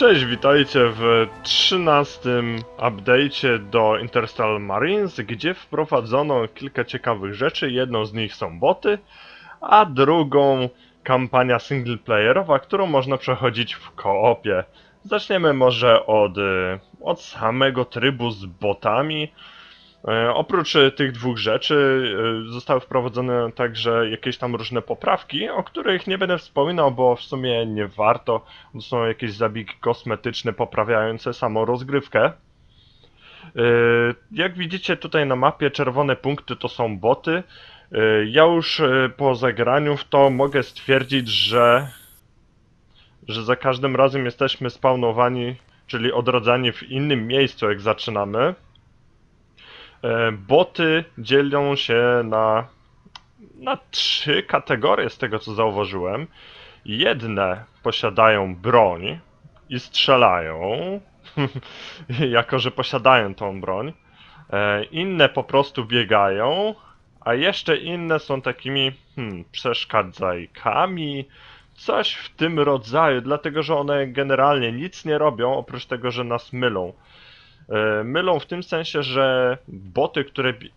Cześć, witajcie w 13 update'cie do Interstellar Marines, gdzie wprowadzono kilka ciekawych rzeczy. Jedną z nich są boty, a drugą kampania singleplayerowa, którą można przechodzić w koopie. Zaczniemy może od, y, od samego trybu z botami. E, Oprócz e, tych dwóch rzeczy e, zostały wprowadzone także jakieś tam różne poprawki, o których nie będę wspominał, bo w sumie nie warto. To są jakieś zabiegi kosmetyczne poprawiające samą rozgrywkę. Jak widzicie tutaj na mapie czerwone punkty to są boty. Ja już po zagraniu w to mogę stwierdzić, że że za każdym razem jesteśmy spawnowani, czyli odradzani w innym miejscu jak zaczynamy. E, Boty dzielą się na, na trzy kategorie z tego co zauważyłem. Jedne posiadają broń i strzelają, jako że posiadają tą broń. E, Inne po prostu biegają, a jeszcze inne są takimi hmm, przeszkadzajkami, coś w tym rodzaju, dlatego że one generalnie nic nie robią, oprócz tego, że nas mylą. E, Mylą w tym sensie, że boty, które bie-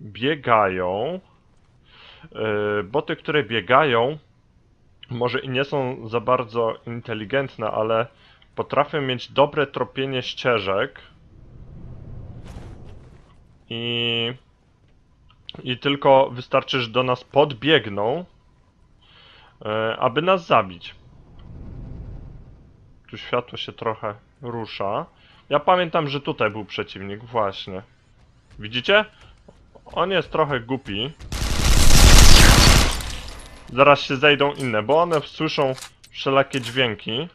biegają, e, boty, które biegają, może i nie są za bardzo inteligentne, ale potrafią mieć dobre tropienie ścieżek i, i tylko wystarczy, że do nas podbiegną, e, aby nas zabić. Tu światło się trochę rusza. Ja pamiętam, że tutaj był przeciwnik, właśnie. Widzicie? On jest trochę głupi. Zaraz się zejdą inne, bo one słyszą wszelakie dźwięki.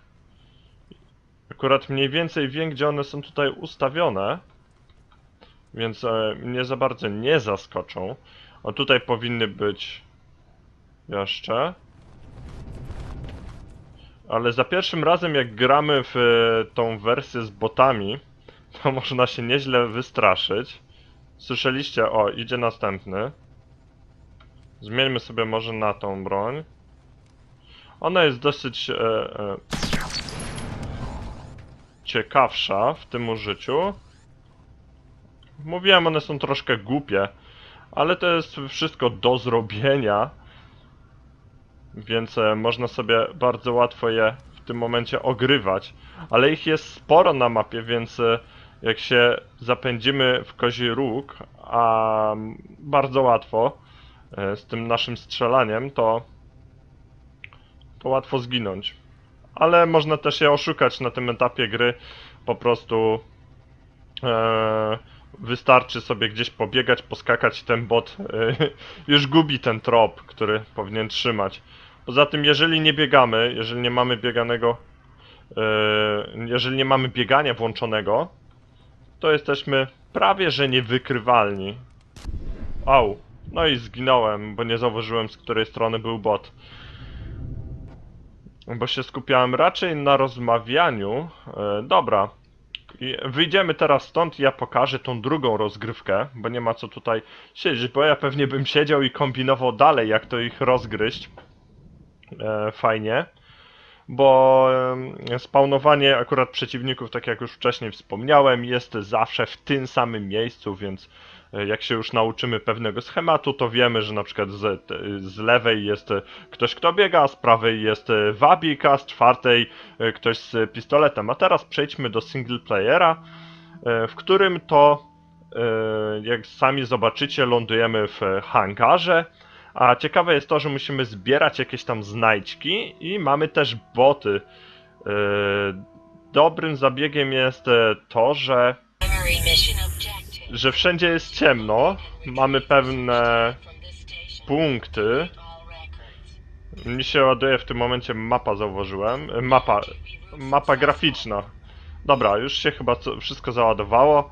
Akurat mniej więcej wiem, gdzie one są tutaj ustawione. Więc e, mnie za bardzo nie zaskoczą. O, tutaj powinny być jeszcze. Ale za pierwszym razem jak gramy w e, tą wersję z botami, to można się nieźle wystraszyć. Słyszeliście? O, idzie następny. Zmieńmy sobie może na tą broń. Ona jest dosyć e, e, ciekawsza w tym użyciu. Mówiłem, one są troszkę głupie, ale to jest wszystko do zrobienia. Więc e, można sobie bardzo łatwo je w tym momencie ogrywać. Ale ich jest sporo na mapie, więc e, jak się zapędzimy w kozi róg, a bardzo łatwo e, z tym naszym strzelaniem, to, to łatwo zginąć. Ale można też je oszukać na tym etapie gry. Po prostu e, wystarczy sobie gdzieś pobiegać, poskakać ten bot e, już gubi ten trop, który powinien trzymać. Poza tym, jeżeli nie biegamy, jeżeli nie mamy bieganego, e, jeżeli nie mamy biegania włączonego, to jesteśmy prawie że niewykrywalni. Au. No i zginąłem, bo nie zauważyłem z której strony był bot. Bo się skupiałem raczej na rozmawianiu. E, dobra. I wyjdziemy teraz stąd i ja pokażę tą drugą rozgrywkę, bo nie ma co tutaj siedzieć, bo ja pewnie bym siedział i kombinował dalej, jak to ich rozgryźć. E, fajnie. Bo spawnowanie akurat przeciwników, tak jak już wcześniej wspomniałem, jest zawsze w tym samym miejscu, więc e, jak się już nauczymy pewnego schematu, to wiemy, że na przykład z, z lewej jest e, ktoś, kto biega, z prawej jest wabik, a z czwartej ktoś z pistoletem. A teraz przejdźmy do single playera, w którym to, jak sami zobaczycie, lądujemy w hangarze. A ciekawe jest to, że musimy zbierać jakieś tam znajdźki i mamy też boty. E, Dobrym zabiegiem jest e, to, że że wszędzie jest ciemno, mamy pewne punkty. Mi się ładuje w tym momencie mapa, zauważyłem. E, Mapa, mapa graficzna. Dobra, już się chyba wszystko załadowało.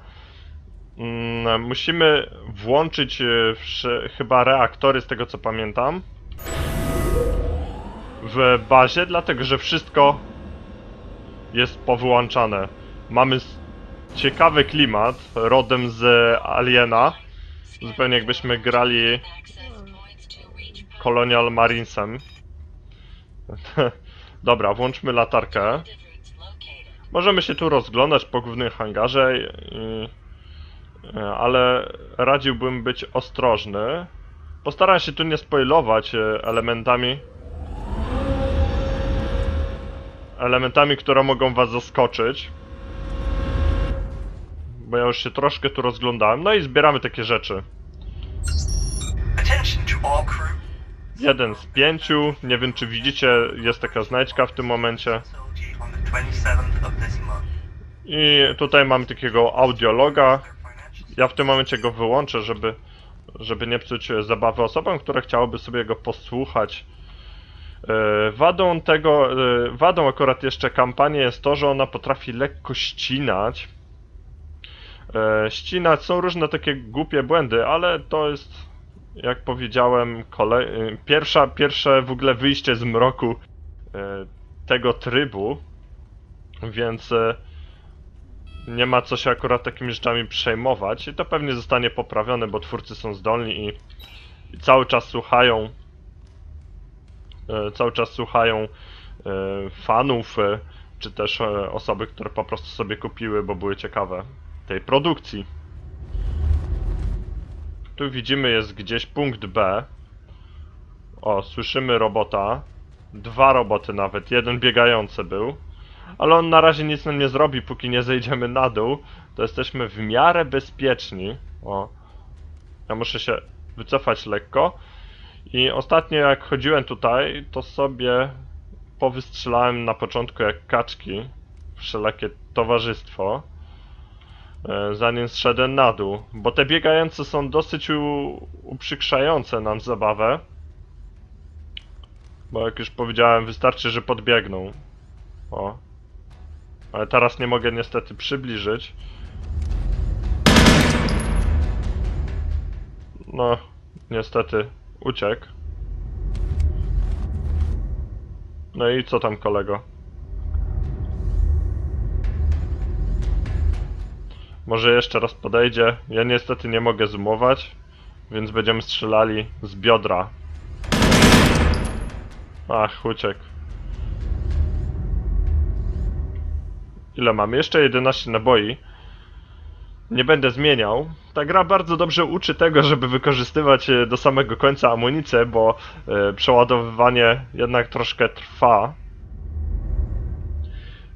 Mm, musimy włączyć e, chyba reaktory, z tego co pamiętam. W bazie, dlatego że wszystko jest powyłączane. Mamy ciekawy klimat, rodem z Aliena. Zupełnie jakbyśmy grali Colonial Marinesem. Dobra, włączmy latarkę. Możemy się tu rozglądać po głównym hangarze, i, ale radziłbym być ostrożny. Postaram się tu nie spoilować e, elementami, elementami, które mogą was zaskoczyć. Bo ja już się troszkę tu rozglądałem. No i zbieramy takie rzeczy. Jeden z pięciu. Nie wiem, czy widzicie, jest taka znajdźka w tym momencie. Facility on the 27th of this month. I tutaj mamy takiego audiologa. Ja w tym momencie go wyłączę, żeby, żeby nie psuć e, zabawy osobom, które chciałyby sobie go posłuchać. E, Wadą tego, e, wadą akurat jeszcze kampanii jest to, że ona potrafi lekko ścinać. Ścinać są różne takie głupie błędy, ale to jest, jak powiedziałem, kole... pierwsza, pierwsze w ogóle wyjście z mroku tego trybu, więc nie ma co się akurat takimi rzeczami przejmować i to pewnie zostanie poprawione, bo twórcy są zdolni i, i cały czas słuchają e, cały czas słuchają e, fanów, e, czy też osoby, które po prostu sobie kupiły, bo były ciekawe tej produkcji. Tu widzimy jest gdzieś punkt B. O, słyszymy robota. Dwa roboty nawet, jeden biegający był. Ale on na razie nic nam nie zrobi, póki nie zejdziemy na dół. To jesteśmy w miarę bezpieczni. O. Ja muszę się wycofać lekko. I ostatnio jak chodziłem tutaj, to sobie powystrzelałem na początku jak kaczki. Wszelakie towarzystwo. e, Zanim zszedłem na dół. Bo te biegające są dosyć uprzykrzające nam zabawę. Bo jak już powiedziałem, wystarczy, że podbiegną. O. Ale teraz nie mogę niestety przybliżyć. No, niestety uciekł. No i co tam kolego? Może jeszcze raz podejdzie. Ja niestety nie mogę zoomować, więc będziemy strzelali z biodra. Ach, uciekł. Ile mamy? Jeszcze 11 naboi. Nie będę zmieniał. Ta gra bardzo dobrze uczy tego, żeby wykorzystywać e, do samego końca amunicję, bo e, przeładowywanie jednak troszkę trwa.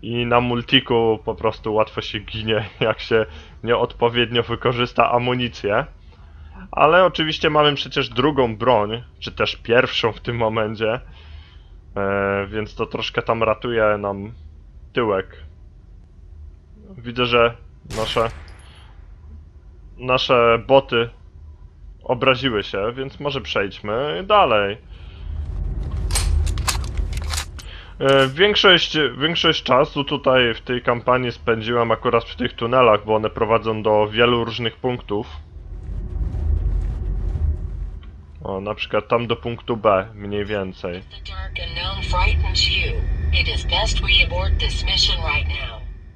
I na multiku po prostu łatwo się ginie, jak się nieodpowiednio wykorzysta amunicję. Ale oczywiście mamy przecież drugą broń, czy też pierwszą w tym momencie. E, więc to troszkę tam ratuje nam tyłek. Widzę, że nasze nasze boty obraziły się, więc może przejdźmy dalej. E, Większość, większość czasu tutaj w tej kampanii spędziłem akurat w tych tunelach, bo one prowadzą do wielu różnych punktów. O, na przykład tam do punktu B, mniej więcej.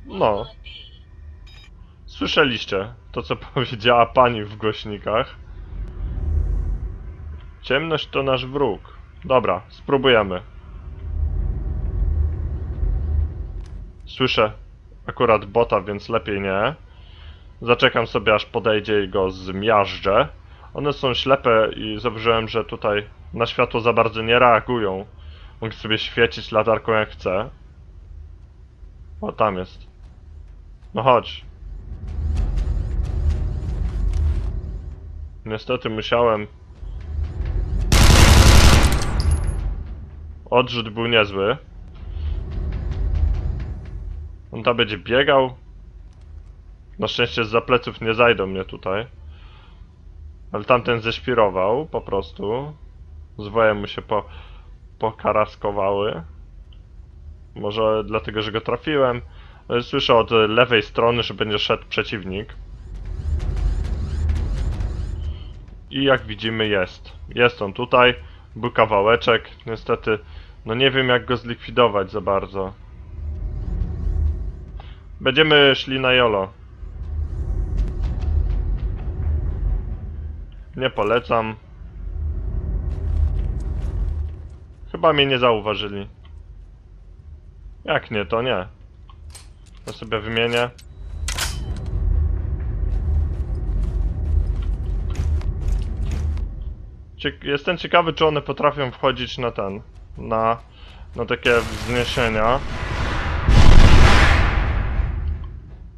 No? Słyszeliście to, co powiedziała pani w głośnikach. Ciemność to nasz wróg. Dobra, spróbujemy. Słyszę akurat bota, więc lepiej nie. Zaczekam sobie aż podejdzie i go zmiażdżę. One są ślepe i zauważyłem, że tutaj na światło za bardzo nie reagują. Mogę sobie świecić latarką jak chcę. O, tam jest. No chodź. Niestety musiałem. Odrzut był niezły. On tam będzie biegał. Na szczęście z pleców nie zajdą mnie tutaj. Ale tamten ześpirował po prostu. Zwoje mu się po, pokaraskowały. Może dlatego, że go trafiłem. Słyszę od lewej strony, że będzie szedł przeciwnik. I jak widzimy jest. Jest on tutaj. Był kawałeczek. Niestety, no nie wiem jak go zlikwidować za bardzo. Będziemy szli na jolo. Nie polecam. Chyba mnie nie zauważyli. Jak nie, to nie. To sobie wymienię. Ciek jestem ciekawy, czy one potrafią wchodzić na ten, na, na takie wzniesienia.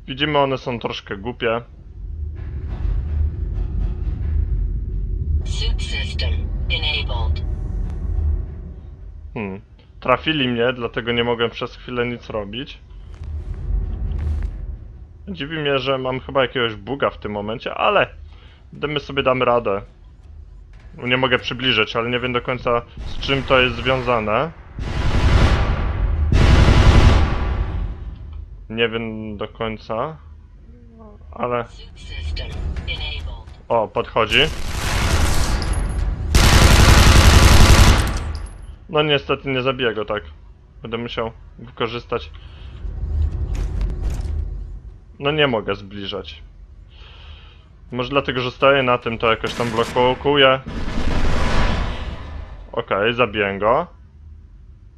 Widzimy, one są troszkę głupie. Hmm. Trafili mnie, dlatego nie mogłem przez chwilę nic robić. Dziwi mnie, że mam chyba jakiegoś buga w tym momencie, ale my sobie damy radę. Nie mogę przybliżyć, ale nie wiem do końca z czym to jest związane. Nie wiem do końca, ale... O, podchodzi. No niestety nie zabiję go tak. Będę musiał wykorzystać. No nie mogę zbliżać. Może dlatego, że stoję na tym, to jakoś tam blokuję. Okej, zabiję go.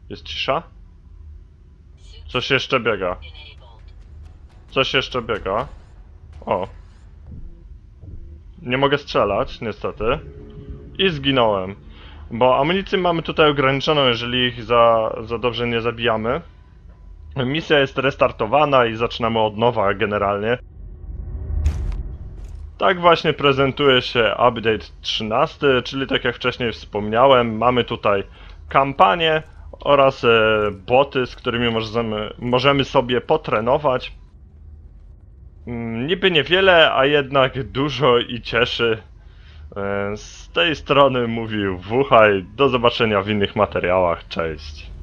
Jest cisza? Coś jeszcze biega. Coś jeszcze biega. O. Nie mogę strzelać, niestety. I zginąłem. Bo amunicję mamy tutaj ograniczoną, jeżeli ich za, za dobrze nie zabijamy. Misja jest restartowana i zaczynamy od nowa generalnie. Tak właśnie prezentuje się update 13, czyli tak jak wcześniej wspomniałem, mamy tutaj kampanię oraz e, boty, z którymi możemy, możemy sobie potrenować. Mm, Niby niewiele, a jednak dużo i cieszy. E, Z tej strony mówił Wuchaj. Do zobaczenia w innych materiałach. Cześć.